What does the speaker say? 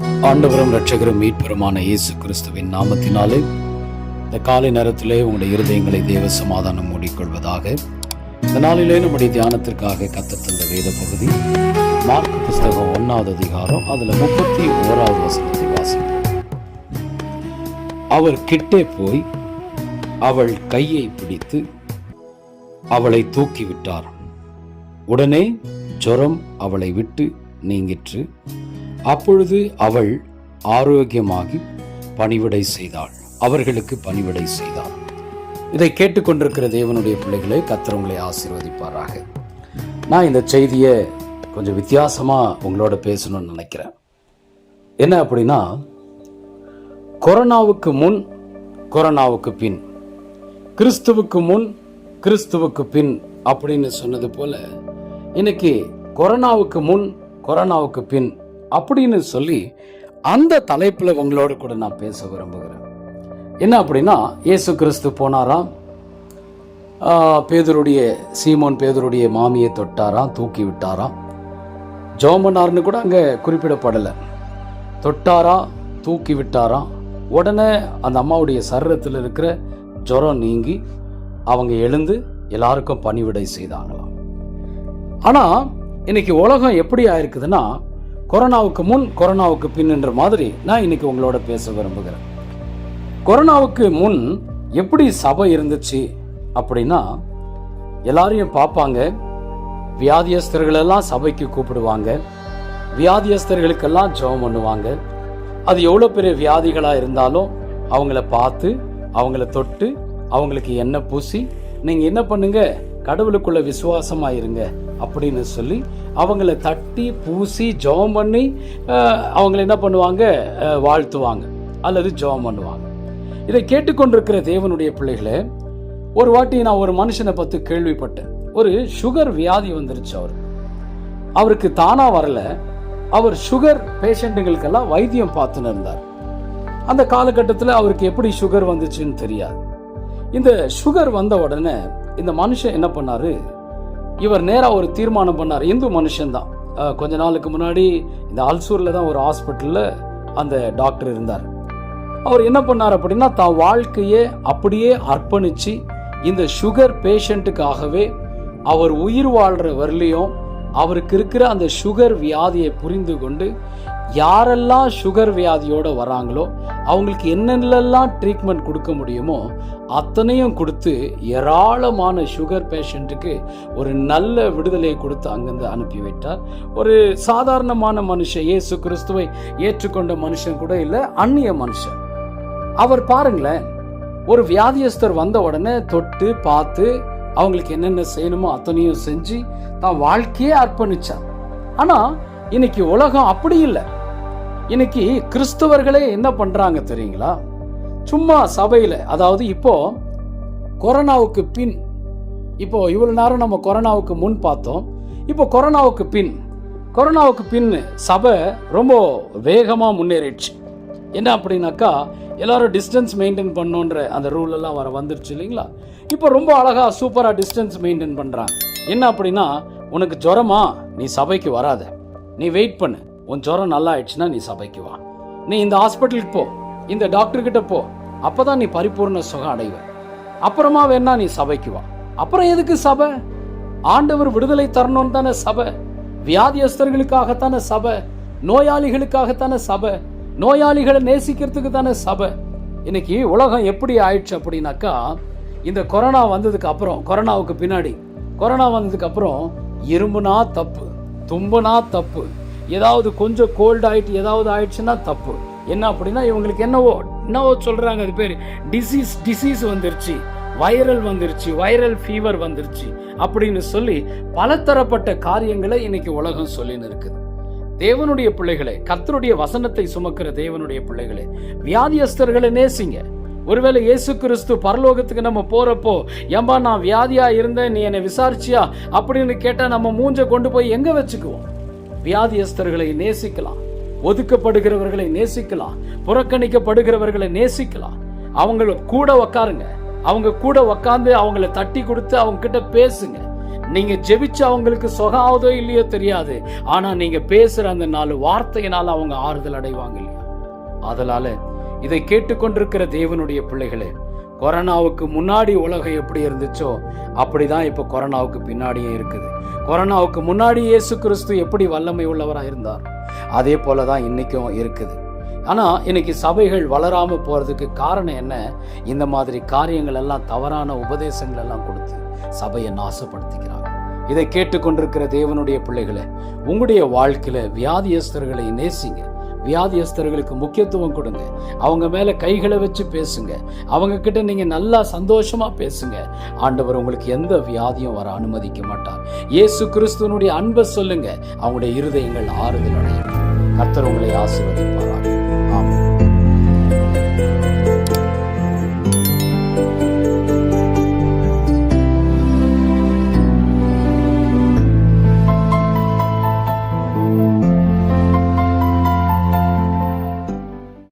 ஆண்டவரும் ரட்சகரும் மீட்பெருமான இயேசு கிறிஸ்துவின் நாமத்தினாலே இந்த காலை நேரத்திலே உங்களுடைய இருதயங்களை தேவ சமாதானம் மூடிக்கொள்வதாக. இந்த நாளிலே நம்முடைய தியானத்திற்காக கத்தத்தந்த வேத பகுதி மார்க் புஸ்தகம் ஒன்றாவது அதிகாரம் அதுல முப்பத்தி ஓராவது வசனத்தை வாசிப்போம். அவர் கிட்டே போய் அவள் கையை பிடித்து அவளை தூக்கிவிட்டார். உடனே ஜொரம் அவளை விட்டு நீங்கிற்று. அப்பொழுது அவள் ஆரோக்கியமாகி பணிவிடை செய்தாள். அவர்களுக்கு பணிவிடை செய்தாள். இதை கேட்டுக்கொண்டிருக்கிற தேவனுடைய பிள்ளைகளை கத்திரவங்களை ஆசீர்வதிப்பாராக. நான் இந்த செய்தியை கொஞ்சம் வித்தியாசமாக உங்களோட பேசணும்னு நினைக்கிறேன். என்ன அப்படின்னா கொரோனாவுக்கு முன் கொரோனாவுக்கு பின் கிறிஸ்துவுக்கு முன் கிறிஸ்துவுக்கு பின் அப்படின்னு சொன்னது போல இன்னைக்கு கொரோனாவுக்கு முன் கொரோனாவுக்கு பின் அப்படின்னு சொல்லி அந்த தலைப்பில் உங்களோட கூட நான் பேச விரும்புகிறேன். என்ன அப்படின்னா இயேசு கிறிஸ்து போனாராம். பேதருடைய சீமோன் பேதருடைய மாமியை தொட்டாராம் தூக்கி விட்டாராம். ஜோமனார்னு கூட அங்கே குறிப்பிடப்படலை. தொட்டாரா தூக்கி விட்டாராம். உடனே அந்த அம்மாவுடைய சரீரத்தில் இருக்கிற ஜுரம் நீங்கி அவங்க எழுந்து எல்லாருக்கும் பணிவிடை செய்தாங்களாம். ஆனால் இன்னைக்கு உலகம் எப்படி ஆயிருக்குதுன்னா கொரோனாவுக்கு முன் கொரோனாவுக்கு பின்ன்ற மாதிரி நான் இன்னைக்கு உங்களோட பேச விரும்புகிறேன். கொரோனாவுக்கு முன் எப்படி சபை இருந்துச்சு அப்படின்னா எல்லாரையும் பார்ப்பாங்க. வியாதியஸ்தர்களெல்லாம் சபைக்கு கூப்பிடுவாங்க. வியாதியஸ்தர்களுக்கெல்லாம் ஜெபம் பண்ணுவாங்க. அது எவ்வளோ பெரிய வியாதிகளாக இருந்தாலும் அவங்கள பார்த்து அவங்கள தொட்டு அவங்களுக்கு எண்ணெய் பூசி நீங்கள் என்ன பண்ணுங்கள் கடவுளுக்குள்ள விசுவாசமாக இருங்க அப்படின்னு சொல்லி அவங்கள தட்டி பூசி ஜெபம் பண்ணி அவங்கள என்ன பண்ணுவாங்க? வாழ்த்துவாங்க. அல்லது ஜெபம் பண்ணுவாங்க. இதை கேட்டுக்கொண்டிருக்கிற தேவனுடைய பிள்ளைகளை ஒரு வாட்டி நான் ஒரு மனுஷனை பற்றி கேள்விப்பட்டேன். ஒரு சுகர் வியாதி வந்துருச்சு அவருக்கு. அவருக்கு தானா வரல. அவர் சுகர் பேஷண்ட்டுங்களுக்கெல்லாம் வைத்தியம் பார்த்துன்னு இருந்தார். அந்த காலகட்டத்தில் அவருக்கு எப்படி சுகர் வந்துச்சுன்னு தெரியாது. இந்த சுகர் வந்த உடனே இந்த மனுஷன் என்ன பண்ணாரு? இவர் நேராக ஒரு தீர்மானம் பண்ணார். இந்து மனுஷன்தான் கொஞ்ச நாளுக்கு முன்னாடி இந்த அல்சூரில் தான் ஒரு ஹாஸ்பிட்டலில் அந்த டாக்டர் இருந்தார். அவர் என்ன பண்ணார் அப்படின்னா தான் வாழ்க்கையே அப்படியே அர்ப்பணிச்சு இந்த சுகர் பேஷண்ட்டுக்காகவே அவர் உயிர் வாழ்கிற வரலையும் அவருக்கு இருக்கிற அந்த சுகர் வியாதியை புரிந்து கொண்டு யாரெல்லாம் சுகர் வியாதியோடு வராங்களோ அவங்களுக்கு என்னென்னலாம் ட்ரீட்மெண்ட் கொடுக்க முடியுமோ அத்தனையும் கொடுத்து ஏராளமான சுகர் பேஷண்ட்டுக்கு ஒரு நல்ல விடுதலையை கொடுத்து அங்கிருந்து அனுப்பி வைத்தார் ஒரு சாதாரணமான மனுஷன் இயேசு கிறிஸ்துவை ஏற்றுக்கொண்ட மனுஷன் கூட இல்லை அந்நிய மனுஷன். அவர் பாருங்களேன் ஒரு வியாதியஸ்தர் வந்த உடனே தொட்டு பார்த்து அவங்களுக்கு என்னென்ன செய்யணுமோ அத்தனையும் செஞ்சு தான் வாழ்க்கையே அர்ப்பணிச்சார். ஆனால் இன்னைக்கு உலகம் அப்படி இல்லை. இன்னைக்கு கிறிஸ்தவர்களே என்ன பண்றாங்க தெரியுங்களா? சும்மா சபையில அதாவது இப்போ கொரோனாவுக்கு பின் இப்போ இவ்வளவு நேரம் நம்ம கொரோனாவுக்கு முன் பார்த்தோம். இப்போ கொரோனாவுக்கு பின் கொரோனாவுக்கு பின் சபை ரொம்ப வேகமாக முன்னேறிடுச்சு. என்ன அப்படின்னாக்கா எல்லாரும் டிஸ்டன்ஸ் மெயின்டைன் பண்ணோன்ற அந்த ரூல் எல்லாம் வர வந்துருச்சு இல்லைங்களா? இப்போ ரொம்ப அழகாக சூப்பராக டிஸ்டன்ஸ் மெயின்டைன் பண்ணுறாங்க என்ன அப்படின்னா உனக்கு ஜுரமா நீ சபைக்கு வராத. நீ வெயிட் பண்ணு. உன் ஜுரம் நல்லா ஆயிடுச்சுன்னா நீ சபைக்கு வா. நீ இந்த ஹாஸ்பிட்டலுக்கு போ. இந்த டாக்டர்கிட்ட போ போ. அப்பதான் நீ பரிபூர்ண சுகம் அடைவ. அப்புறமா வேணா நீ சபைக்கு வா. அப்புறம் எதுக்கு சபை? ஆண்டவர் விடுதலை தரணும்னு தானே சபை. வியாதியஸ்தர்களுக்காகத்தானே சபை. நோயாளிகளுக்காகத்தானே சபை. நோயாளிகளை நேசிக்கிறதுக்கு தானே சபை. இன்னைக்கு உலகம் எப்படி ஆயிடுச்சு அப்படின்னாக்கா இந்த கொரோனா வந்ததுக்கு அப்புறம் கொரோனாவுக்கு பின்னாடி. கொரோனா வந்ததுக்கு அப்புறம் இரும்புனா தப்பு தும்புனா தப்பு ஏதாவது கொஞ்சம் கோல்டு ஆகிட்டு ஏதாவது ஆயிடுச்சுன்னா தப்பு. என்ன அப்படின்னா இவங்களுக்கு என்னவோ என்னவோ சொல்கிறாங்க அது பேர். டிசீஸ் டிசீஸ் வந்துருச்சு. வைரல் வந்துருச்சு. வைரல் ஃபீவர் வந்துருச்சு. அப்படின்னு சொல்லி பலதரப்பட்ட காரியங்களை இன்னைக்கு உலகம் சொல்லின்னு இருக்குது. தேவனுடைய பிள்ளைகளே கர்த்தருடைய வசனத்தை சுமக்கிற தேவனுடைய பிள்ளைகளே வியாதியஸ்தர்களை நேசிங்க. ஒருவேளை இயேசு கிறிஸ்து பரலோகத்துக்கு நம்ம போறப்போ ஏம்பா நான் வியாதியா இருந்தேன் நீ என்னை விசாரிச்சியா? அப்படின்னு கேட்டா நம்ம மூஞ்ச கொண்டு போய் எங்க வச்சுக்குவோம்? வியாதியஸ்தர்களை நேசிக்கலாம். ஒதுக்கப்படுகிறவர்களை நேசிக்கலாம். புறக்கணிக்கப்படுகிறவர்களை நேசிக்கலாம். அவங்கள கூட உக்காருங்க. அவங்க கூட உக்காந்து அவங்கள தட்டி கொடுத்து அவங்க கிட்ட பேசுங்க. நீங்க ஜெபிச்சு அவங்களுக்கு சுகம் இல்லையோ தெரியாது. ஆனா நீங்க பேசுற அந்த நாலு வார்த்தையினால அவங்க ஆறுதல் அடைவாங்க இல்லையா? அதனால இதை கேட்டுக்கொண்டிருக்கிற தேவனுடைய பிள்ளைகளே கொரோனாவுக்கு முன்னாடி உலகம் எப்படி இருந்துச்சோ அப்படிதான் இப்போ கொரோனாவுக்கு பின்னாடியே இருக்குது. கொரோனாவுக்கு முன்னாடி இயேசு கிறிஸ்து எப்படி வல்லமை உள்ளவராக இருந்தார்? அதே போல தான் இன்னைக்கும் இருக்குது. ஆனால் இன்னைக்கு சபைகள் வளராமல் போறதுக்கு காரணம் என்ன? இந்த மாதிரி காரியங்கள் எல்லாம் தவறான உபதேசங்கள் எல்லாம் கொடுத்து சபையை நாசப்படுத்திக்கிறாங்க. இதை கேட்டுக்கொண்டிருக்கிற தேவனுடைய பிள்ளைகளை உங்களுடைய வாழ்க்கையில் வியாதியஸ்தர்களை நேசிங்க. வியாதியஸ்தர்களுக்கு முக்கியத்துவம் கொடுங்க. அவங்க மேல கைகளை வச்சு பேசுங்க. அவங்க கிட்ட நீங்க நல்லா சந்தோஷமா பேசுங்க. ஆண்டவர் உங்களுக்கு எந்த வியாதியும் வர அனுமதிக்க மாட்டார். இயேசு கிறிஸ்துவனுடைய அன்பை சொல்லுங்க. அவங்களுடைய இருதயங்கள் ஆறுதல் அடையும் கர்த்தர் உங்களை ஆசீர்வதிப்பாராக.